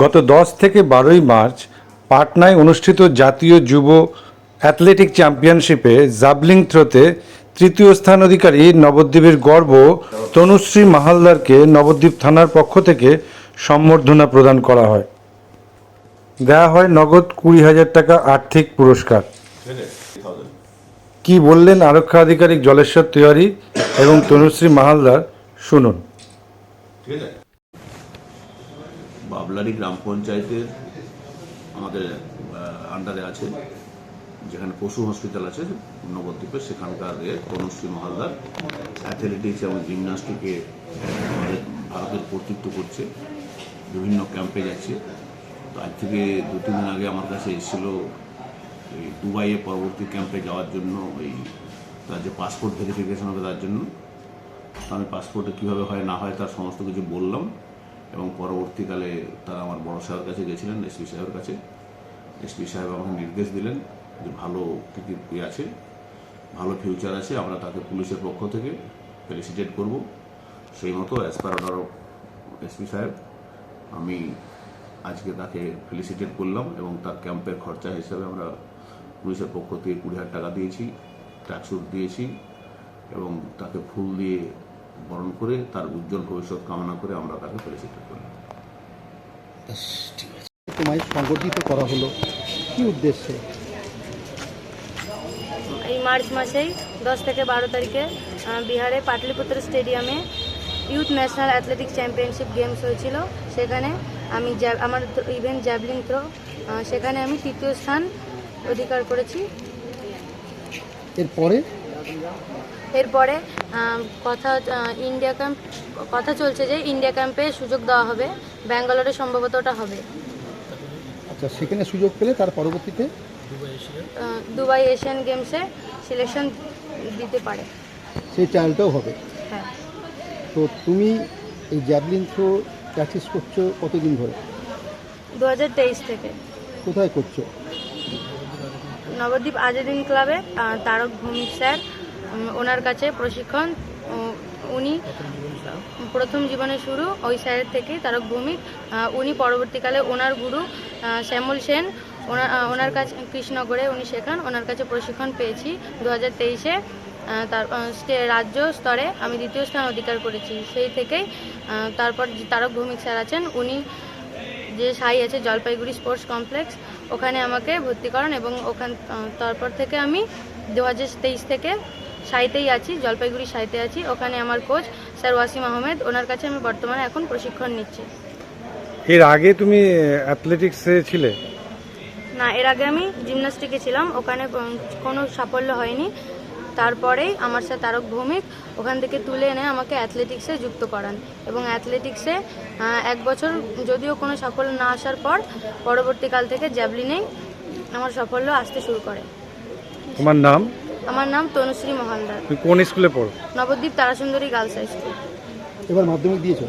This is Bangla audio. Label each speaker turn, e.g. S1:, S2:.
S1: গত দশ থেকে বারোই মার্চ পাটনায় অনুষ্ঠিত জাতীয় যুব অ্যাথলেটিক চ্যাম্পিয়নশিপে জাবলিং থ্রোতে তৃতীয় স্থান অধিকারী নবদ্বীপের গর্ব তনুশ্রী মাহালদারকে নবদ্বীপ থানার পক্ষ থেকে সম্বর্ধনা প্রদান করা হয়। দেওয়া হয় নগদ কুড়ি হাজার টাকা আর্থিক পুরস্কার। কি বললেন আরক্ষা আধিকারিক জলেশ্বর তিওয়ারি এবং তনুশ্রী মাহালদার? শুনুন।
S2: ঠিক আছে বাবলারি গ্রাম পঞ্চায়েতের আমাদের আন্ডারে আছে, যেখানে পশু হসপিটাল আছে, নবদ্বীপে। সেখানকার তনুশ্রী মহালদার অ্যাথলেটিক্স এবং জিমনাস্টিকে আমাদের ভারতের কর্তৃত্ব করছে। বিভিন্ন ক্যাম্পে যাচ্ছে। তো আজ থেকে দু তিন দিন আগে আমার কাছে এসেছিল এই দুবাইয়ে পরবর্তী ক্যাম্পে যাওয়ার জন্য ওই তার যে পাসপোর্ট ভেরিফিকেশন হবে তার জন্য। আমি পাসপোর্টে কীভাবে হয় না হয় তার সমস্ত কিছু বললাম। এবং পরবর্তীকালে তারা আমার বড় সাহেবের কাছে গেছিলেন এসপি সাহেবের কাছে। এসপি সাহেব আমাকে নির্দেশ দিলেন যে ভালো কিছু ইয়ে আছে, ভালো ফিউচার আছে, আমরা তাকে পুলিশের পক্ষ থেকে ফেলিসিটেট করব। সেই মতো as per order of SP সাহেব, আমি আজকে তাকে ফেলিসিটেট করলাম এবং তার ক্যাম্পের খরচা হিসাবে আমরা পুলিশের পক্ষ থেকে কুড়ি হাজার টাকা দিয়েছি ট্যাক্সুট দিয়েছি এবং তাকে ফুল দিয়ে বরণ করে তার উজ্জ্বল ভবিষ্যৎ কামনা করে আমরা তাকে ফেলিসিটেট করলাম
S3: তোমায় সংগঠিত করা হলো। কি উদ্দেশ্যে?
S4: এই মার্চ মাসেই দশ থেকে বারো তারিখে বিহারে পাটলিপুত্র স্টেডিয়ামে youth national athletic championship games হয়েছিল। সেখানে আমি আমার ইভেন্ট জ্যাভলিন থ্রো সেখানে আমি তৃতীয় স্থান অধিকার করেছি।
S3: এরপরে?
S4: এরপরে কথা ইন্ডিয়া ক্যাম্প কথা চলছে যে ইন্ডিয়া ক্যাম্পে সুযোগ দেওয়া হবে। ব্যাঙ্গালোরে সম্ভবত ওটা হবে।
S3: আচ্ছা সেখানে সুযোগ পেলে তার পরবর্তীতে?
S4: দুবাই এশিয়ান গেমসে সিলেকশন দিতে পারে।
S3: সেই ট্রায়ালটাও হবে।
S4: হ্যাঁ।
S3: তো তুমি এই জ্যাভলিন থ্রো প্র্যাকটিস করছ কতদিন ধরে?
S4: দু হাজার তেইশ থেকে।
S3: কোথায় করছ?
S4: নবদ্বীপ আজাদিন ক্লাবে তারক ভৌমিক স্যার ওনার কাছে প্রশিক্ষণ উনি প্রথম জীবনে শুরু, ওই স্যারের থেকেই তারক ভৌমিক। উনি পরবর্তীকালে ওনার গুরু শ্যামল সেন। ওনার ওনার কাছে কৃষ্ণনগরে উনি শেখান, ওনার কাছে প্রশিক্ষণ পেয়েছি দু হাজার তেইশে তার রাজ্য স্তরে আমি দ্বিতীয় স্থান অধিকার করেছি, সেই থেকেই তারপর তারক ভৌমিক স্যার আছেন, উনি যে সাই আছে জলপাইগুড়ি স্পোর্টস কমপ্লেক্স, ওখানে আমাকে ভর্তি করান এবং ওখান তারপর থেকে আমি দু হাজার তেইশ থেকে সাইতেই আছি জলপাইগুড়ি সাইতে আছি। ওখানে আমার কোচ স্যার ওয়াসিম আহমেদ। ওনার কাছে আমি বর্তমানে এখন প্রশিক্ষণ নিচ্ছি।
S1: এর আগে তুমি অ্যাথলেটিক্সে ছিলে?
S4: না এর আগে আমি জিমনাস্টিকে ছিলাম। ওখানে কোনো সাফল্য হয়নি। তারপরেই আমার স্যার তারক ভৌমিক ওখান থেকে তুলে এনে আমাকে অ্যাথলেটিক্সে যুক্ত করান। এবং অ্যাথলেটিক্সে এক বছর যদিও কোনো সাফল্য না আসার পর পরবর্তীকাল থেকে জ্যাভলিনেই আমার সাফল্য আসতে শুরু করে।
S1: তোমার নাম?
S4: আমার নাম তনুশ্রী মহালদার।
S1: তুমি কোন স্কুলে পড়ো?
S4: Nabadwip Tarasundari girls high school.
S3: এবার মাধ্যমিক দিয়েছ?